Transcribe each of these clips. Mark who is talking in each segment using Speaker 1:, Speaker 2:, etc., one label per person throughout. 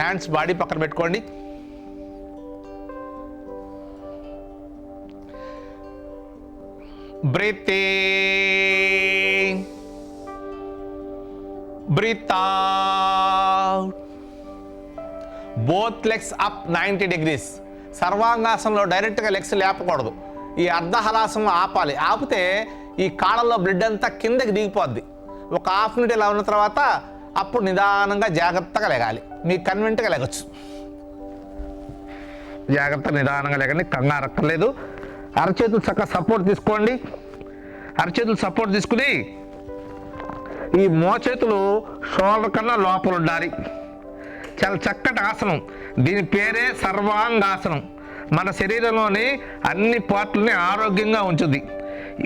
Speaker 1: Hands body పక్కన పెట్టుకోండి. Breathe. Breathe. Out both legs up ninety degrees సర్వాంగాసనంలో డైరెక్ట్గా legs లేపకూడదు. ఈ అర్ధహలాసం ఆపాలి. ఆపితే ఈ కాళ్ళలో బ్లడ్ అంతా కిందకి దిగిపోద్ది. ఒక హాఫ్ మినిట్ ఇలా ఉన్న తర్వాత అప్పుడు నిదానంగా జాగ్రత్తగా లెగాలి. మీకు కన్వెంట్గా లెగచ్చు. జాగ్రత్త నిదానంగా లేకండి కంగారు అక్కర్లేదు అరచేతులు చక్కగా సపోర్ట్ తీసుకోండి. అరచేతులు సపోర్ట్ తీసుకుని ఈ మోచేతులు షోల్డర్ కన్నా లోపల ఉండాలి. చాలా చక్కటి ఆసనం. దీని పేరే సర్వాంగాసనం. మన శరీరంలోని అన్ని పార్ట్లని ఆరోగ్యంగా ఉంచుద్ది.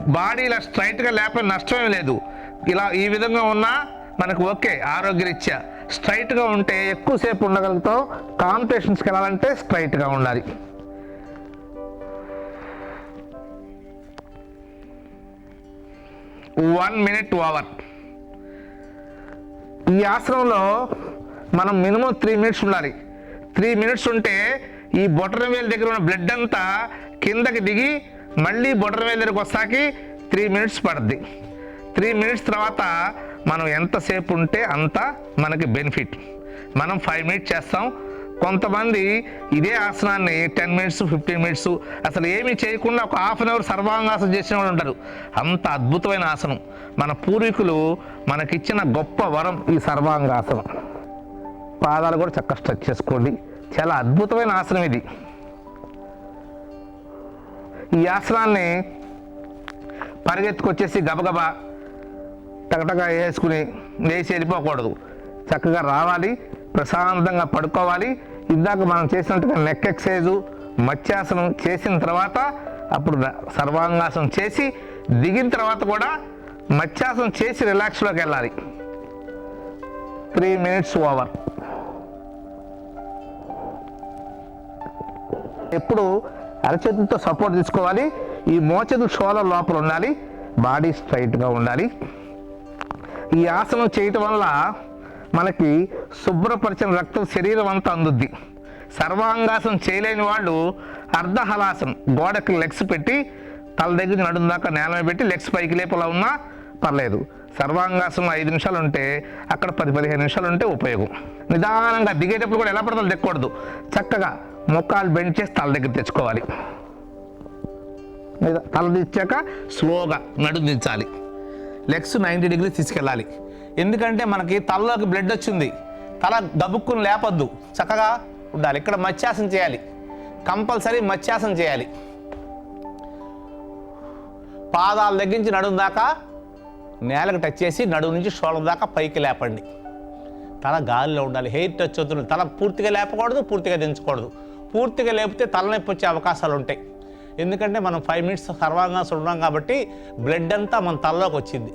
Speaker 1: బాడీ ఇలా స్ట్రైట్గా లేకపోతే నష్టమే లేదు. ఇలా ఈ విధంగా ఉన్నా మనకు ఓకే ఆరోగ్యరీత్యా. స్ట్రైట్గా ఉంటే ఎక్కువసేపు ఉండగలుగుతావు. కాంపిటీషన్స్కి వెళ్ళాలంటే స్ట్రైట్గా ఉండాలి. One minute over. ఈ ఆసనంలో మనం మినిమం త్రీ మినిట్స్ ఉండాలి. త్రీ మినిట్స్ ఉంటే ఈ బొటరవేలు దగ్గర ఉన్న బ్లడ్ అంతా కిందకి దిగి మళ్ళీ బొటరవేలు దగ్గరకు వస్తాకి త్రీ మినిట్స్ పడుద్ది. త్రీ మినిట్స్ తర్వాత మనం ఎంతసేపు ఉంటే అంత మనకి బెనిఫిట్. మనం ఫైవ్ మినిట్స్ చేస్తాం. కొంతమంది ఇదే ఆసనాన్ని టెన్ మినిట్స్ ఫిఫ్టీన్ మినిట్స్ అసలు ఏమీ చేయకుండా ఒక హాఫ్ అన్ అవర్ సర్వాంగాసనం చేసిన వాళ్ళు ఉంటారు. అంత అద్భుతమైన ఆసనం. మన పూర్వీకులు మనకిచ్చిన గొప్ప వరం ఈ సర్వాంగాసనం. పాదాలు కూడా చక్కగా స్ట్రెచ్ చేసుకోండి. చాలా అద్భుతమైన ఆసనం ఇది. ఈ ఆసనాన్ని పరిగెత్తుకొచ్చేసి గబగబా టకటగా వేసుకుని లేచి వెళ్ళిపోకూడదు. చక్కగా రావాలి ప్రశాంతంగా పడుకోవాలి. ఇందాక మనం చేసినట్టుగా నెక్ ఎక్సైజు మత్స్యాసనం చేసిన తర్వాత అప్పుడు సర్వాంగాసనం చేసి దిగిన తర్వాత కూడా మత్స్యాసనం చేసి రిలాక్స్లోకి వెళ్ళాలి. త్రీ మినిట్స్ ఓవర్ ఎప్పుడు అరచేతులతో సపోర్ట్ తీసుకోవాలి. ఈ మోచేతులు షోల లోపల ఉండాలి. బాడీ స్ట్రైట్గా ఉండాలి. ఈ ఆసనం చేయటం వల్ల మనకి శుభ్రపరిచిన రక్తం శరీరం అంతా అందుద్ది. సర్వాంగాసనం చేయలేని వాళ్ళు అర్ధహలాసనం గోడకి లెగ్స్ పెట్టి తల దగ్గర నడుము దాకా నేల పెట్టి లెగ్స్ పైకి లేపలా ఉన్నా పర్లేదు. సర్వాంగాసనం ఐదు నిమిషాలు ఉంటే అక్కడ పది పదిహేను నిమిషాలు ఉంటే ఉపయోగం. నిదానంగా దిగేటప్పుడు కూడా ఎలా పడతాలో దిక్కకూడదు చక్కగా ముఖాలు బెండ్ చేసి తల దగ్గర తెచ్చుకోవాలి. తల దించాక స్లోగా నడుము దించాలి. లెగ్స్ నైంటీ డిగ్రీస్ తీసుకెళ్ళాలి. ఎందుకంటే మనకి తలలోకి బ్లడ్ వచ్చింది. తల దబుక్కుని లేపద్దు. చక్కగా ఉండాలి. ఇక్కడ మత్స్యాసనం చేయాలి. కంపల్సరీ మత్స్యాసనం చేయాలి. పాదాల దగ్గర నుంచి నడుము దాకా నేలకు టచ్ చేసి నడుము నుంచి షోల్డర్ దాకా పైకి లేపండి. తల గాలిలో ఉండాలి. హెయిర్ టచ్ అవుతుంది. తల పూర్తిగా లేపకూడదు పూర్తిగా దించకూడదు. పూర్తిగా లేపితే తలనొప్పి వచ్చే అవకాశాలు ఉంటాయి. ఎందుకంటే మనం ఫైవ్ మినిట్స్ సర్వాంగాసం ఉన్నాం కాబట్టి బ్లడ్ అంతా మన తలలోకి వచ్చింది.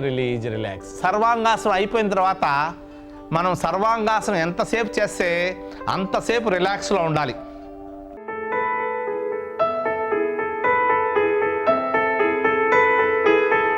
Speaker 1: రిలీజ్ రిలాక్స్ సర్వాంగాసనం అయిపోయిన తర్వాత మనం సర్వాంగాసనం ఎంతసేపు చేస్తే అంతసేపు రిలాక్స్లో ఉండాలి.